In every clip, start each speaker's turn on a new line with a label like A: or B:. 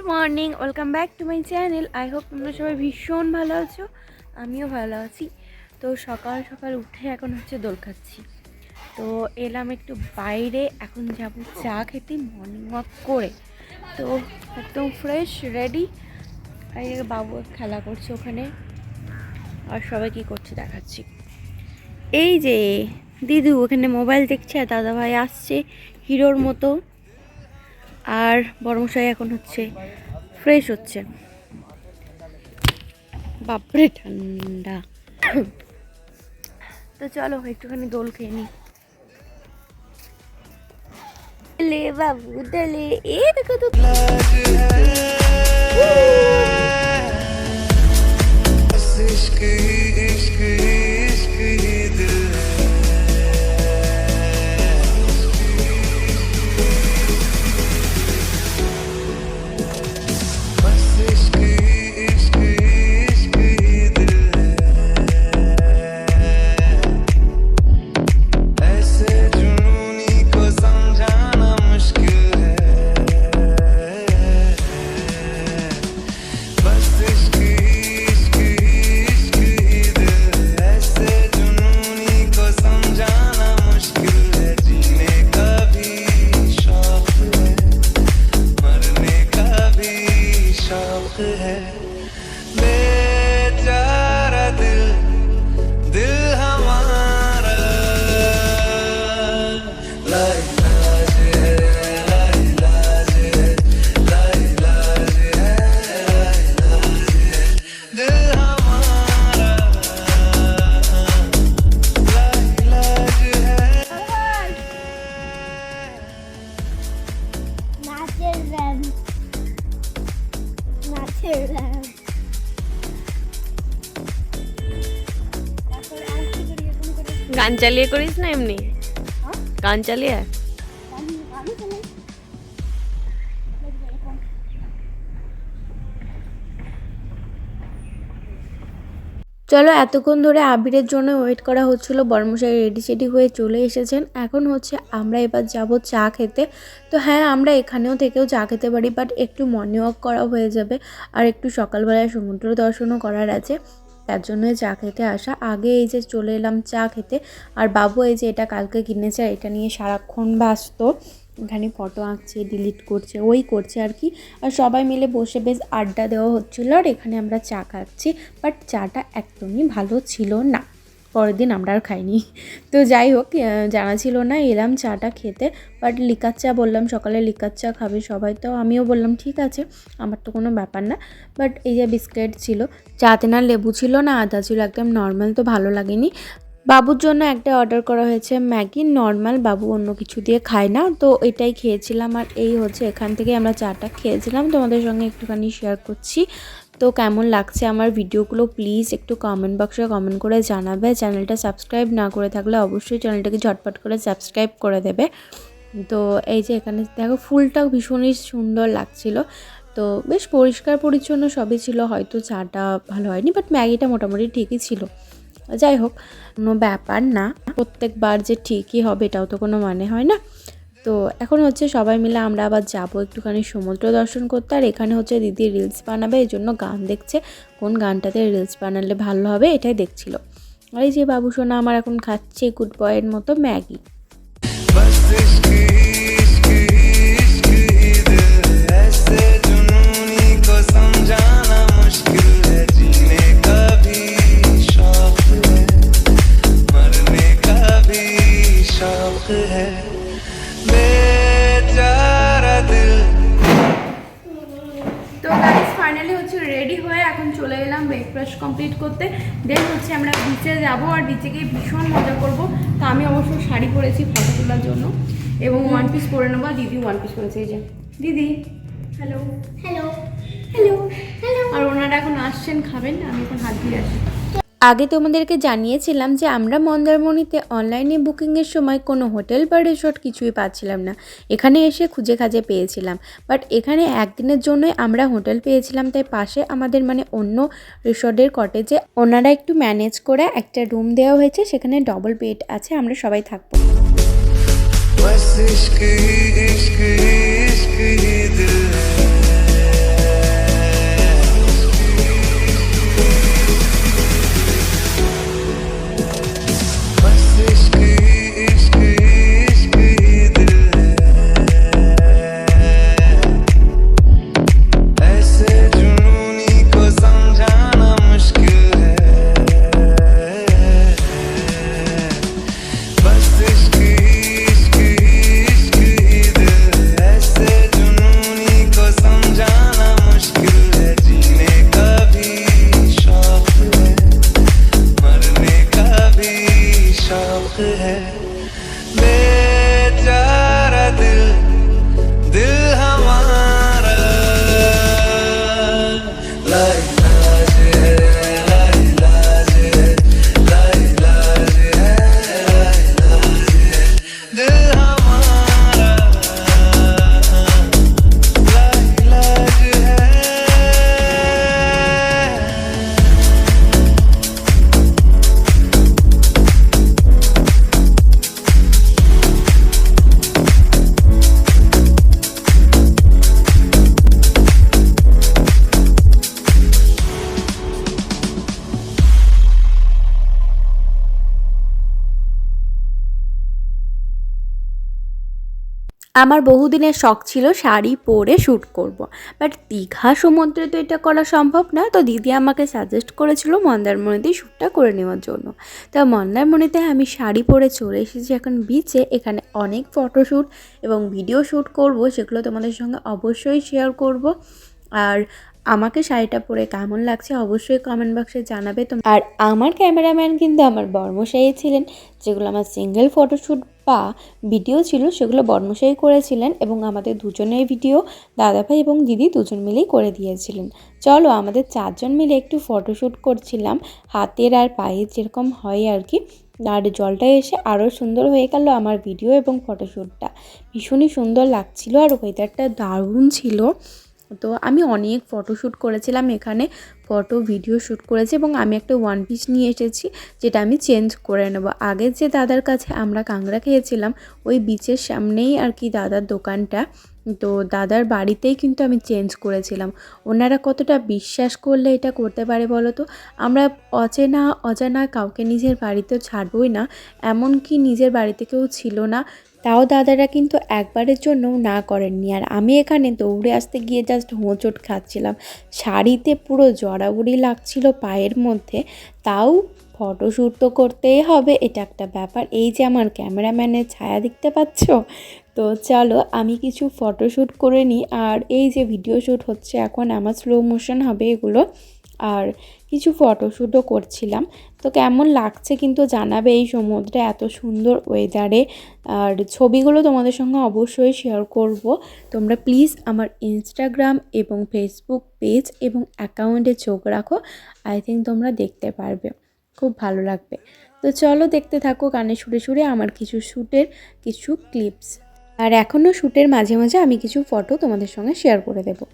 A: Good morning, welcome back to my channel. I hope তোমরা সবাই ভীষণ ভালো আছো, আমিও ভালো আছি। তো সকাল সকাল উঠে এখন হচ্ছে দোল খাচ্ছি। তো এলাম একটু বাইরে, এখন যাব চা খেতে মর্নিং ওয়াক করে। তো একদম ফ্রেশ রেডি আর বাবু খেলা করছে ওখানে। আর সবাই কী করছে দেখাচ্ছি। এই যে, দিদু ওখানে মোবাইল দেখছে আর দাদা ভাই আসছে, হিরোর মতো। আর বড়মশাই এখন হচ্ছে ফ্রেশ হচ্ছে বাপরে ঠান্ডা তো চলো একটুখানি দোল খেয়ে নি লে বাবু দলে এ দেখো তো
B: इश्क ही इश्क ही इश्क ही
C: নাচের র্যাম তারপর আর কি করি এরকম করে
A: গান চালিয়ে করিস না এমনি গান চালিয়ে
C: চলো,
A: এতক্ষণ ধরে আবিরের জন্য ওয়েট করা হচ্ছিল। বর্মশাই রেডি সেডি হয়ে চলে এসেছেন। এখন হচ্ছে আমরা এবার যাব চা খেতে। তো হ্যাঁ আমরা এখানেও থেকেও চা খেতে পারি বাট একটু মর্নিং ওয়াক করা হয়ে যাবে আর একটু সকালবেলায় সমুদ্র দর্শনও করার আছে। তার জন্যই চা খেতে আসা। আগে এই যে চলে এলাম চা খেতে। আর বাবু এই যে এটা কালকে কিনেছে এটা নিয়ে সারাক্ষণ ব্যস্ত। এখানে ফটো আঁকছে ডিলিট করছে, ওই করছে আর কি। আর সবাই মিলে বসে বেশ আড্ডা দেওয়া হচ্ছিল আর এখানে আমরা চা খাচ্ছি। বাট চাটা একদমই ভালো ছিল না। পরের দিন আমরা আর খাইনি। তো যাই হোক জানা ছিল না, এলাম চাটা খেতে। বাট লিকার চা বললাম, সকালে লিকার চা খাবে সবাই। তো আমিও বললাম, ঠিক আছে, আমার তো কোনো ব্যাপার না। বাট এই যে বিস্কিট ছিল, চাতে না লেবু ছিল না, আদা ছিল, একদম নর্মাল তো ভালো লাগেনি। বাবুর জন্য একটা অর্ডার করা হয়েছে ম্যাগি। নর্মাল বাবু অন্য কিছু দিয়ে খায় না। তো এটাই খেয়েছিলাম আর এই হচ্ছে এখান থেকে আমরা চাটা খেয়েছিলাম। তোমাদের সঙ্গে একটুখানি শেয়ার করছি। তো কেমন লাগছে আমার ভিডিওগুলো প্লিজ একটু কমেন্ট বক্সে কমেন্ট করে জানাবে। চ্যানেলটা সাবস্ক্রাইব না করে থাকলে অবশ্যই চ্যানেলটাকে ঝটপট করে সাবস্ক্রাইব করে দেবে। তো এই যে এখানে দেখো ফুলটাও ভীষণই সুন্দর লাগছিল। তো বেশ পরিষ্কার পরিচ্ছন্ন সবই ছিল। হয়তো চাটা ভালো হয়নি বাট ম্যাগিটা মোটামুটি ঠিকই ছিল। যাই হোক, কোনো ব্যাপার না। প্রত্যেকবার যে ঠিকই হবে এটাও তো কোনো মানে হয় না। তো এখন হচ্ছে সবাই মিলে আমরা আবার যাব একটুখানি সমুদ্র দর্শন করতে। আর এখানে হচ্ছে দিদি রিলস বানাবে, এই জন্য গান দেখছে। কোন গানটাতে রিলস বানালে ভালো হবে এটাই দেখছিল। আর এই যে বাবু সোনা আমার এখন খাচ্ছে গুড বয়ের মতো ম্যাগি
B: शौक है बेचारा दिल
A: তো গাইস ফাইনালি হচ্ছে রেডি হয়ে এখন চলে এলাম ব্রেকফাস্ট কমপ্লিট করতে দেন হচ্ছে আমরা বিচে যাব আর বিচে গিয়ে ভীষণ মজা করব তো আমি অবশ্য শাড়ি পরেছি ফটো তোলার জন্য এবং ওয়ান পিস পরে নেবো আর দিদি ওয়ান পিস পরেছে এই যে দিদি হ্যালো
C: হ্যালো
A: হ্যালো
C: হ্যালো
A: আর ওনারা এখন আসছেন খাবেন আমি এখন হাত দিয়ে আসি আগে তোমাদেরকে জানিয়েছিলাম যে আমরা মন্দারমণিতে অনলাইনে বুকিংয়ের সময় কোনো হোটেল বা রিসোর্ট কিছুই পাচ্ছিলাম না এখানে এসে খুঁজে খাজে পেয়েছিলাম বাট এখানে একদিনের জন্যই আমরা হোটেল পেয়েছিলাম তাই পাশে আমাদের মানে অন্য রিসোর্টের কটেজে ওনারা একটু ম্যানেজ করে একটা রুম দেওয়া হয়েছে সেখানে ডবল বেড আছে আমরা সবাই থাকবো
B: बस इश्क ही इश्क ही इश्क ही दिल है
A: আমার বহুদিনের শখ ছিল শাড়ি পরে শ্যুট করব। বাট দীঘা সমুদ্রে তো এটা করা সম্ভব না, তো দিদি আমাকে সাজেস্ট করেছিল মন্দারমণিতে শ্যুটটা করে নেওয়ার জন্য। তো মন্দারমণিতে আমি শাড়ি পরে চলে এসেছি এখন বিচে এখানে অনেক ফটোশ্যুট এবং ভিডিও শ্যুট করব, সেগুলো তোমাদের সঙ্গে অবশ্যই শেয়ার করব। আর আমাকে শাড়িটা পরে কেমন লাগছে অবশ্যই কমেন্ট বক্সে জানাবে তো আর আমার ক্যামেরাম্যান কিন্তু আমার বর্মশাই ছিলেন, যেগুলো আমার সিঙ্গেল ফটোশ্যুট বা ভিডিও ছিল সেগুলো বর্মশাই করেছিলেন এবং আমাদের দুজনের ভিডিও দাদাভাই এবং দিদি দুজন মিলেই করে দিয়েছিলেন। চলো আমাদের চারজন মিলে একটু ফটোশ্যুট করছিলাম, হাতের আর পায়ের যেরকম হয় আর কি, আর জলটা এসে আরও সুন্দর হয়ে গেল আমার ভিডিও এবং ফটোশ্যুটটা ভীষণই সুন্দর লাগছিল আর ওয়েদারটা দারুণ ছিল। তো আমি অনেক ফটো শ্যুট করেছিলাম এখানে ফটো ভিডিও শ্যুট করেছি এবং আমি একটা ওয়ান পিস নিয়ে এসেছি যেটা আমি চেঞ্জ করে নেব। আগে যে দাদার কাছে আমরা কাংড়া খেয়েছিলাম, ওই বিচের সামনেই আর কি দাদার দোকানটা। তো দাদার বাড়িতেই কিন্তু আমি চেঞ্জ করেছিলাম। ওনারা কতটা বিশ্বাস করলে এটা করতে পারে বলো তো? আমরা অচেনা, অজানা কাউকে নিজের বাড়িতে ছাড়বই না, এমনকি নিজের বাড়িতে কেউ ছিল না, তাও দাদারা কিন্তু একবারের জন্যও না করেননি। আর আমি এখানে দৌড়ে আসতে গিয়ে জাস্ট হোঁচট খাচ্ছিলাম। শাড়িতে পুরো জড়াবড়ি লাগছিল পায়ের মধ্যে, তাও ফটোশ্যুট তো করতেই হবে, এটা একটা ব্যাপার। এই যে আমার ক্যামেরাম্যানের ছায়া দেখতে পাচ্ছ? তো চলো আমি কিছু ফটোশ্যুট করে নিই আর এই যে ভিডিও শ্যুট হচ্ছে এখন আমার স্লো মোশন হবে এগুলো, আর কিছু ফটোশ্যুটও করছিলাম। তো কেমন লাগছে কিন্তু জানাবে এই সমুদ্রে এত সুন্দর ওয়েদারে আর ছবিগুলো তোমাদের সঙ্গে অবশ্যই শেয়ার করব। তোমরা প্লিজ আমার ইনস্টাগ্রাম এবং ফেসবুক পেজ এবং অ্যাকাউন্টে চোখ রাখো আই থিঙ্ক তোমরা দেখতে পারবে, খুব ভালো লাগবে। তো চলো দেখতে থাকো গানে সুরে সুরে আমার কিছু শ্যুটের কিছু ক্লিপস আর এখনও শ্যুটের মাঝে মাঝে আমি কিছু ফটো তোমাদের সঙ্গে শেয়ার করে দেবো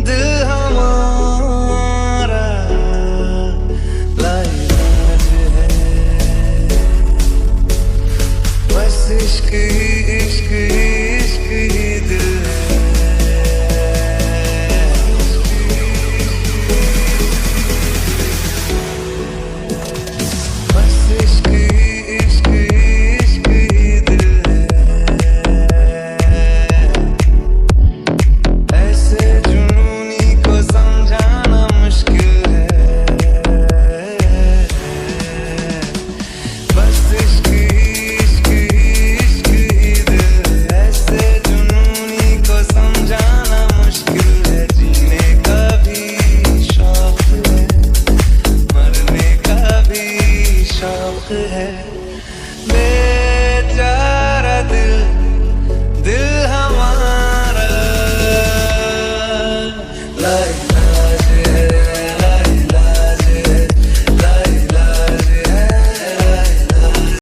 B: दिल हमारा लाइलाज है बस इश्क ही इश्क ही इश्क ही दिल है